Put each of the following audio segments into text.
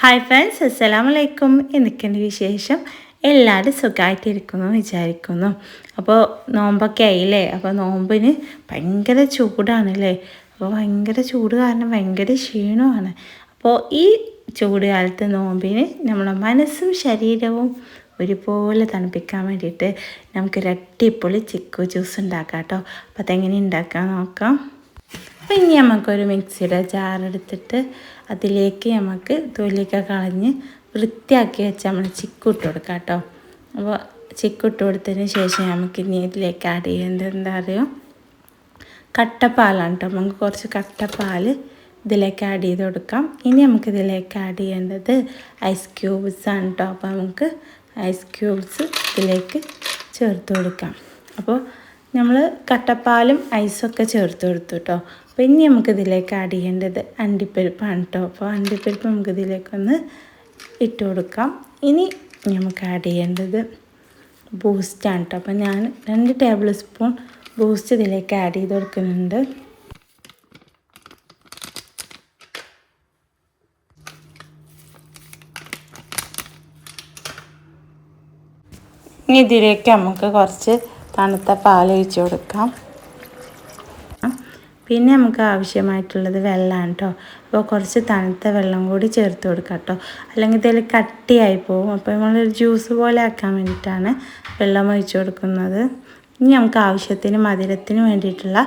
Hi friends അസ്സലാമു വലൈക്കും എന്തൊക്കെയുണ്ട് വിശേഷം? എല്ലാവരും സുഖമായിട്ടിരിക്കുന്നു വിചാരിക്കുന്നു. അപ്പോൾ നോമ്പൊക്കെ ആയില്ലേ? അപ്പോൾ നോമ്പിന് ഭയങ്കര ചൂടാണല്ലേ? അപ്പോൾ ഭയങ്കര ചൂട് കാരണം ഭയങ്കര ക്ഷീണമാണ്. അപ്പോൾ ഈ ചൂട് കാലത്ത് നോമ്പിന് നമ്മളെ മനസ്സും ശരീരവും ഒരുപോലെ തണുപ്പിക്കാൻ വേണ്ടിയിട്ട് നമുക്കൊരു അടിപൊളി ചിക്കു ജ്യൂസ് ഉണ്ടാക്കാം കേട്ടോ. അപ്പോൾ അതെങ്ങനെ ഉണ്ടാക്കാൻ നോക്കാം. അപ്പോൾ ഇനി നമുക്കൊരു മിക്സിയുടെ ജാറെടുത്തിട്ട് അതിലേക്ക് നമുക്ക് തൊലിയൊക്കെ കളഞ്ഞ് വൃത്തിയാക്കി വെച്ച് നമ്മൾ ചിക്കു ഇട്ട് കൊടുക്കാം കേട്ടോ. അപ്പോൾ ചിക്കു ഇട്ട് കൊടുത്തതിന് ശേഷം നമുക്ക് ഇനി ഇതിലേക്ക് ആഡ് ചെയ്യേണ്ടത് എന്താ പറയുക കട്ടപ്പാലാണ് കേട്ടോ. നമുക്ക് കുറച്ച് കട്ടപ്പാൽ ഇതിലേക്ക് ആഡ് ചെയ്ത് കൊടുക്കാം. ഇനി നമുക്ക് ഇതിലേക്ക് ആഡ് ചെയ്യേണ്ടത് ഐസ് ക്യൂബ്സ് ആണ് കേട്ടോ. അപ്പോൾ നമുക്ക് ഐസ് ക്യൂബ്സ് ഇതിലേക്ക് ചേർത്ത് കൊടുക്കാം. അപ്പോൾ നമ്മൾ കട്ടപ്പാലും ഐസൊക്കെ ചേർത്ത് കൊടുത്തു കേട്ടോ. അപ്പോൾ ഇനി നമുക്ക് ഇതിലേക്ക് ആഡ് ചെയ്യേണ്ടത് അണ്ടിപ്പരിപ്പാണ് കേട്ടോ അപ്പോൾ അണ്ടിപ്പരിപ്പ് നമുക്ക് ഇതിലേക്കൊന്ന് ഇട്ട് കൊടുക്കാം. ഇനി നമുക്ക് ആഡ് ചെയ്യേണ്ടത് ബൂസ്റ്റാണ് കേട്ടോ അപ്പോൾ ഞാൻ രണ്ട് ടേബിൾ സ്പൂൺ ബൂസ്റ്റ് ഇതിലേക്ക് ആഡ് ചെയ്ത് കൊടുക്കുന്നുണ്ട്. ഇനി ഇതിലേക്ക് നമുക്ക് കുറച്ച് തണുത്ത പാൽ ഒഴിച്ച് കൊടുക്കാം. പിന്നെ നമുക്ക് ആവശ്യമായിട്ടുള്ളത് വെള്ളമാണ് കേട്ടോ അപ്പോൾ കുറച്ച് തണുത്ത വെള്ളം കൂടി ചേർത്ത് കൊടുക്കാം കേട്ടോ അല്ലെങ്കിൽ ഇതിൽ കട്ടിയായി പോകും അപ്പോൾ നമ്മളൊരു ജ്യൂസ് പോലെ ആക്കാൻ വേണ്ടിയിട്ടാണ് വെള്ളം ഒഴിച്ചു കൊടുക്കുന്നത്. ഇനി നമുക്ക് ആവശ്യത്തിന് മധുരത്തിന് വേണ്ടിയിട്ടുള്ള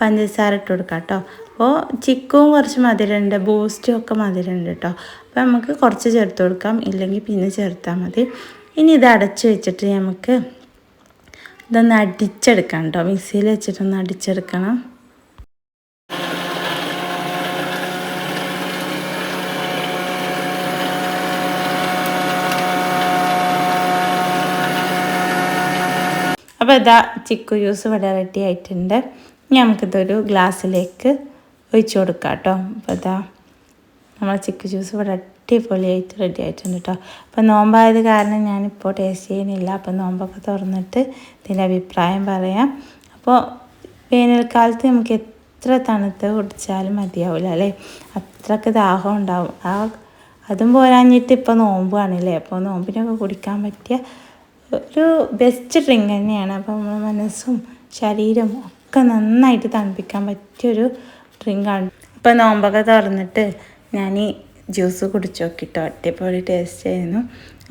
പഞ്ചസാര ഇട്ട് കൊടുക്കാം കേട്ടോ അപ്പോൾ ചിക്കും കുറച്ച് മധുരമുണ്ട് ബൂസ്റ്റും ഒക്കെ മധുരമുണ്ട് കേട്ടോ അപ്പോൾ നമുക്ക് കുറച്ച് ചേർത്ത് കൊടുക്കാം. ഇല്ലെങ്കിൽ പിന്നെ ചേർത്താൽ മതി. ഇനി ഇത് അടച്ച് വെച്ചിട്ട് നമുക്ക് ഇതൊന്ന് അടിച്ചെടുക്കാം കേട്ടോ മിക്സിയിൽ വെച്ചിട്ടൊന്ന് അടിച്ചെടുക്കണം. അപ്പോൾ ഇതാ ചിക്കു ജ്യൂസ് ഇവിടെ റെഡി ആയിട്ടുണ്ട്. ഇനി നമുക്കിതൊരു ഗ്ലാസ്സിലേക്ക് ഒഴിച്ചു കൊടുക്കാം കേട്ടോ. അപ്പോൾ ഇതാ നമ്മൾ ചിക്കു ജ്യൂസ് ഇവിടെ അടിപൊളിയായിട്ട് റെഡി ആയിട്ടുണ്ട് കേട്ടോ. അപ്പോൾ നോമ്പായത് കാരണം ഞാനിപ്പോൾ ടേസ്റ്റ് ചെയ്യുന്നില്ല. അപ്പോൾ നോമ്പൊക്കെ തുറന്നിട്ട് ഇതിന്റെ അഭിപ്രായം പറയാം. അപ്പോൾ വേനൽക്കാലത്ത് നമുക്ക് എത്ര തണുത്ത് കുടിച്ചാലും മതിയാവില്ല അല്ലേ? അത്രയ്ക്ക് ദാഹം ഉണ്ടാവും. ആ അതും പോരാഞ്ഞിട്ട് ഇപ്പോൾ നോമ്പാണല്ലേ അപ്പോൾ നോമ്പിനൊക്കെ കുടിക്കാൻ പറ്റിയ ഒരു ബെസ്റ്റ് ഡ്രിങ്ക് തന്നെയാണ്. അപ്പോൾ നമ്മുടെ മനസ്സും ശരീരവും ഒക്കെ നന്നായിട്ട് തണുപ്പിക്കാൻ പറ്റിയൊരു ഡ്രിങ്കാണ് ഇപ്പോൾ നോമ്പൊക്കെ തുറന്നിട്ട് ഞാൻ ജ്യൂസ് കുടിച്ചു നോക്കിട്ടോ. അടിപൊളി ടേസ്റ്റ് ആയിരുന്നു.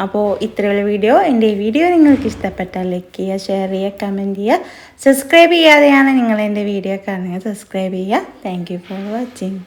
അപ്പോൾ ഇത്രയുള്ള വീഡിയോ എന്റെ ഈ വീഡിയോ നിങ്ങൾക്ക് ഇഷ്ടപ്പെട്ടാൽ ലൈക്ക് ചെയ്യുക ഷെയർ ചെയ്യുക കമന്റ് ചെയ്യുക. സബ്സ്ക്രൈബ് ചെയ്യാതെയാണ് നിങ്ങൾ എന്റെ വീഡിയോ കാണുന്നത്. സബ്സ്ക്രൈബ് ചെയ്യുക. Thank for watching